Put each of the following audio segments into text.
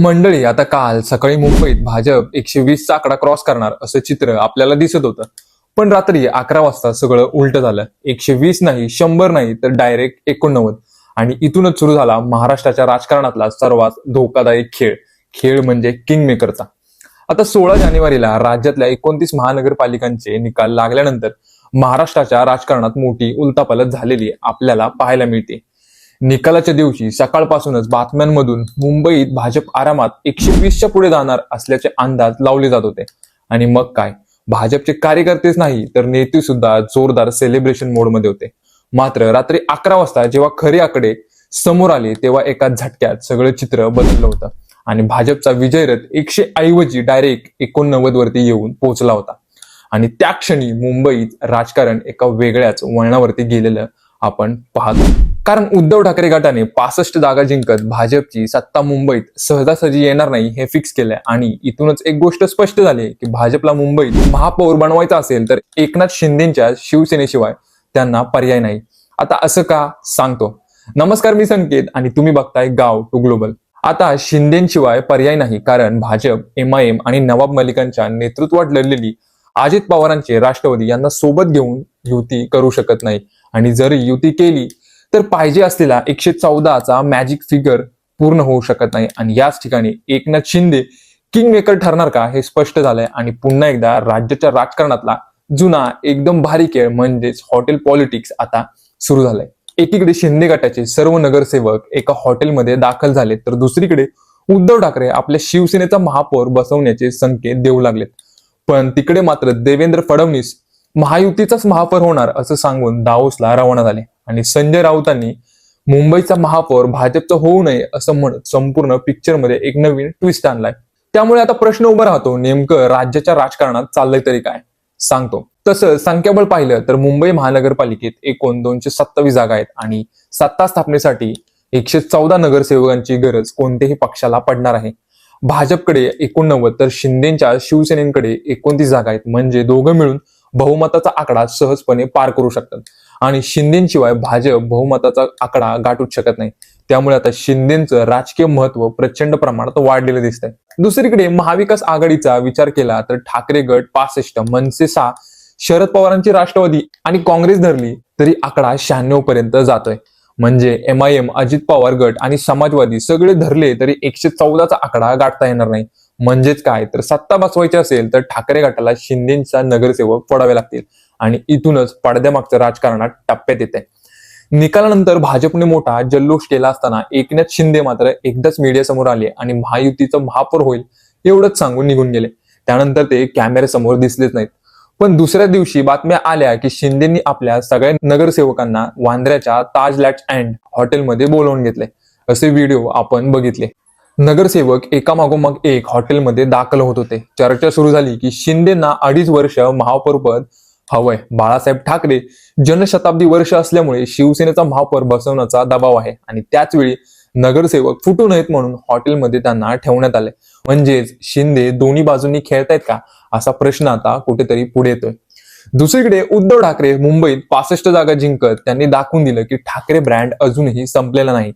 मंडळी आता काल सकाळी मुंबईत भाजप एकशे वीसचा आकडा क्रॉस करणार असं चित्र आपल्याला दिसत होतं. पण रात्री अकरा वाजता सगळं उलट झालं. एकशे वीस नाही शंभर नाही तर डायरेक्ट एकोणनव्वद. आणि इथूनच सुरू झाला महाराष्ट्राच्या राजकारणातला सर्वात धोकादायक खेळ. खेळ म्हणजे किंग मेकरचा आता सोळा जानेवारीला राज्यातल्या एकोणतीस महानगरपालिकांचे निकाल लागल्यानंतर महाराष्ट्राच्या राजकारणात मोठी उलतापालत झालेली आपल्याला पाहायला मिळते. निकालाच्या दिवशी सकाळपासूनच बातम्यांमधून मुंबईत भाजप आरामात एकशे वीसच्या पुढे जाणार असल्याचे अंदाज लावले जात होते. आणि मग काय? भाजपचे कार्यकर्तेच नाही तर नेते सुद्धा जोरदार सेलिब्रेशन मोडमध्ये होते. मात्र रात्री अकरा वाजता जेव्हा खरे आकडे समोर आले तेव्हा एका झटक्यात सगळं चित्र बदललं होतं. आणि भाजपचा विजय रथ एकशे ऐवजी डायरेक्ट एकोणनव्वद वरती येऊन पोहोचला होता. आणि त्या क्षणी मुंबईत राजकारण एका वेगळ्याच वळणावरती गेलेलं आपण पाहतो. कारण उद्धव ठाकरे गटाने पासष्ट जागा जिंकत भाजपची सत्ता मुंबईत सहजासहजी येणार नाही हे फिक्स केलंय. आणि इथूनच एक गोष्ट स्पष्ट झाली की भाजपला मुंबईत महापौर बनवायचा असेल तर एकनाथ शिंदेच्या शिवसेनेशिवाय त्यांना पर्याय नाही. आता असं का? सांगतो. नमस्कार मी संकेत आणि तुम्ही बघताय गाव टू ग्लोबल. आता शिंदेशिवाय पर्याय नाही कारण भाजप एम आय एम आणि नवाब मलिकांच्या नेतृत्वात लढलेली अजित पवारांचे राष्ट्रवादी यांना सोबत घेऊन युती करू शकत नाही. आणि जर युती केली तर पाहिजे असलेला एकशे चौदाचा मॅजिक फिगर पूर्ण होऊ शकत नाही. आणि याच ठिकाणी एकनाथ शिंदे किंग मेकर ठरणार का हे स्पष्ट झालंय. आणि पुन्हा एकदा राज्याच्या राजकारणातला जुना एकदम भारी खेळ म्हणजेच हॉटेल पॉलिटिक्स आता सुरू झालंय. एकीकडे शिंदे गटाचे सर्व नगरसेवक एका हॉटेलमध्ये दाखल झाले तर दुसरीकडे उद्धव ठाकरे आपल्या शिवसेनेचा महापौर बसवण्याचे संकेत देऊ लागलेत. पण तिकडे मात्र देवेंद्र फडणवीस महायुतीचाच महापौर होणार असं सांगून दाओसला रवाना झाले. आणि संजय राऊतांनी मुंबईचा महापौर भाजपचा होऊ नये असं म्हणत संपूर्ण पिक्चरमध्ये एक नवीन ट्विस्ट आणलाय. त्यामुळे आता प्रश्न उभा राहतो नेमकं राज्याच्या राजकारणात चाललंय तरी काय? सांगतो. तसं संख्याबळ पाहिलं तर मुंबई महानगरपालिकेत एकूण दोनशे सत्तावीस जागा आहेत आणि सत्ता स्थापनेसाठी एकशे चौदा नगरसेवकांची गरज कोणत्याही पक्षाला पडणार आहे. भाजपकडे एकोणनव्वद तर शिंदेच्या शिवसेनेकडे एकोणतीस जागा आहेत. म्हणजे दोघं मिळून बहुमताचा आकडा सहजपणे पार करू शकतात. आणि शिंदेशिवाय भाजप बहुमताचा आकडा गाठूच शकत नाही. त्यामुळे आता शिंदेचं राजकीय महत्त्व प्रचंड प्रमाणात वाढलेलं दिसतंय. दुसरीकडे महाविकास आघाडीचा विचार केला तर ठाकरे गट पासष्ट मनसे सहा शरद पवारांची राष्ट्रवादी आणि काँग्रेस धरली तरी आकडा शहाण्णव पर्यंत जातोय. म्हणजे M I M Ajit Pawar गट आणि समाजवादी सगळे धरले तरी एकशे चौदाचा आकडा गाठता येणार नाही. म्हणजेच काय? तर सत्ता बसवायची असेल तर ठाकरे गटाला शिंदेचा नगरसेवक फोडावे लागतील. आणि इथूनच पडद्यामागच्या राजकारणात टप्प्यात येते निकालानंतर भाजपने मोठा जल्लोष केला असताना एकनाथ शिंदे मात्र एकदाच मीडियासमोर आले आणि महायुतीचं महापौर होईल एवढंच सांगून निघून गेले. त्यानंतर ते कॅमेऱ्यासमोर दिसलेच नाहीत. पण दुसऱ्या दिवशी बातम्या आल्या की शिंदेनी आपल्या सगळ्या नगरसेवकांना वांद्र्याच्या ताज लॅट अँड हॉटेलमध्ये बोलवून घेतले असे व्हिडिओ आपण बघितले. नगरसेवक एकामागोमाग एक हॉटेलमध्ये दाखल होत होते. चर्चा सुरू झाली की शिंदेना अडीच वर्ष महापौरपद हवंय. बाळासाहेब ठाकरे जनशताब्दी वर्ष असल्यामुळे शिवसेनेचा महापौर बसवण्याचा दबाव आहे. आणि त्याच वेळी नगरसेवक फुटू नयेत म्हणून हॉटेलमध्ये त्यांना ठेवण्यात आले म्हणजेच शिंदे दोन्ही बाजूंनी खेळतायत का? असा प्रश्न आता कुठेतरी पुढे येतोय. दुसरीकडे उद्धव ठाकरे मुंबईत पासष्ट जागा जिंकत त्यांनी दाखवून दिलं की ठाकरे ब्रँड अजूनही संपलेला नाही.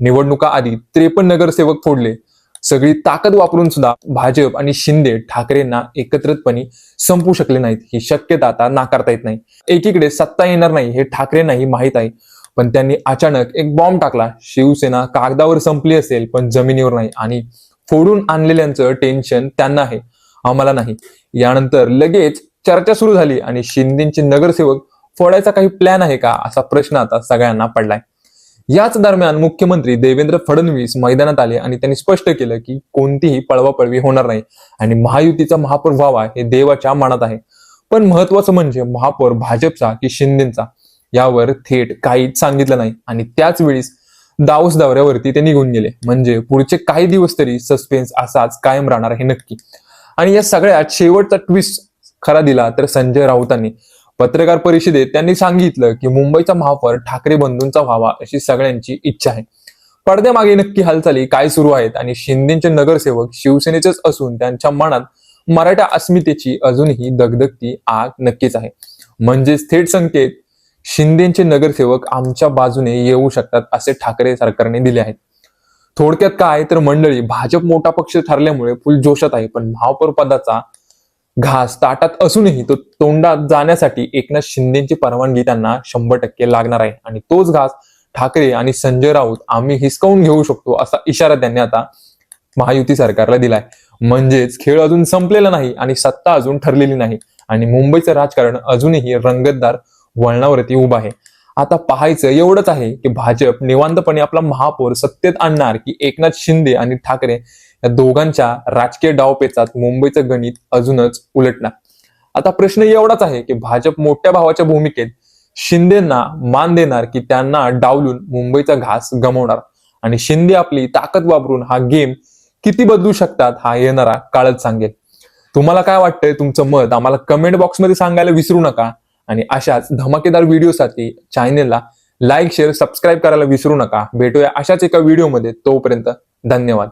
निवडणुका आधी त्रेपन्न नगरसेवक फोडले. सगळी ताकद वापरून सुद्धा भाजप आणि शिंदे ठाकरेंना एकत्रितपणे संपू शकले नाहीत. ही शक्यता आता नाकारता येत नाही. एकीकडे सत्ता येणार नाही हे ठाकरेंनाही माहीत आहे. पण त्यांनी अचानक एक बॉम्ब टाकला. शिवसेना कागदावर संपली असेल पण जमिनीवर नाही आणि फोडून आणलेल्यांचं टेन्शन त्यांना आहे. आम्हाला नाही. यानंतर लगेच चर्चा सुरू झाली आणि शिंदेचे नगरसेवक फोडायचा काही प्लॅन आहे का असा प्रश्न आता सगळ्यांना पडलाय. याच दरम्यान मुख्यमंत्री देवेंद्र फडणवीस मैदानात आले आणि त्यांनी स्पष्ट केलं की कोणतीही पळवापळवी होणार नाही. आणि महायुतीचा महापौर व्हावा हे देवाच्या मनात आहे. पण महत्वाचं म्हणजे महापौर भाजपचा की शिंदेचा? यावर थेट काहीच सांगितलं नाही. आणि त्याच वेळीस दाऊस दौऱ्यावरती ते निघून गेले. म्हणजे पुढचे काही दिवस तरी सस्पेन्स असाच कायम राहणार हे नक्की. आणि या सगळ्यात शेवटचा ट्विस्ट खरा दिला तर संजय राऊतांनी. पत्रकार परिषदेत त्यांनी सांगितलं की मुंबईचा महापौर ठाकरे बंधूंचा व्हावा अशी सगळ्यांची इच्छा आहे. पडद्यामागे नक्की हालचाली काय सुरू आहेत आणि शिंदेचे नगरसेवक शिवसेनेचेच असून त्यांच्या मनात मराठा अस्मितेची अजूनही दगदगती आग नक्कीच आहे. म्हणजेच थेट संकेत शिंदेचे नगरसेवक आमच्या बाजूने येऊ शकतात असे ठाकरे सरकारने दिले आहेत. थोडक्यात काय तर मंडळी भाजप मोठा पक्ष ठरल्यामुळे फुल जोशात आहे पण महापौर पदाचा घास ताटात असूनही तो तोंडात जाण्यासाठी एकनाथ शिंदेची परवानगी त्यांना शंभर टक्के लागणार आहे. आणि तोच घास ठाकरे आणि संजय राऊत आम्ही हिसकावून घेऊ शकतो असा इशारा त्यांनी आता महायुती सरकारला दिलाय. म्हणजेच खेळ अजून संपलेला नाही आणि सत्ता अजून ठरलेली नाही. आणि मुंबईचं राजकारण अजूनही रंगतदार वळणावरती उभं आहे. आता पाहायचं एवढंच आहे की भाजप निवांतपणे आपला महापौर सत्तेत आणणार की एकनाथ शिंदे आणि ठाकरे या दोघांच्या राजकीय डावपेचात मुंबईचं गणित अजूनच उलटणार आता प्रश्न एवढाच आहे की भाजप मोठ्या भावाच्या भूमिकेत शिंदेना मान देणार की त्यांना डावलून मुंबईचा घास गमवणार? आणि शिंदे आपली ताकद वापरून हा गेम किती बदलू शकतात हा येणारा काळच सांगेल. तुम्हाला काय वाटतंय तुमचं मत आम्हाला कमेंट बॉक्समध्ये सांगायला विसरू नका. आणि अशाच धमाकेदार व्हिडिओसाठी चॅनेलला लाईक शेअर सबस्क्राईब करायला विसरू नका. भेटूया अशाच एका व्हिडिओमध्ये तोपर्यंत धन्यवाद.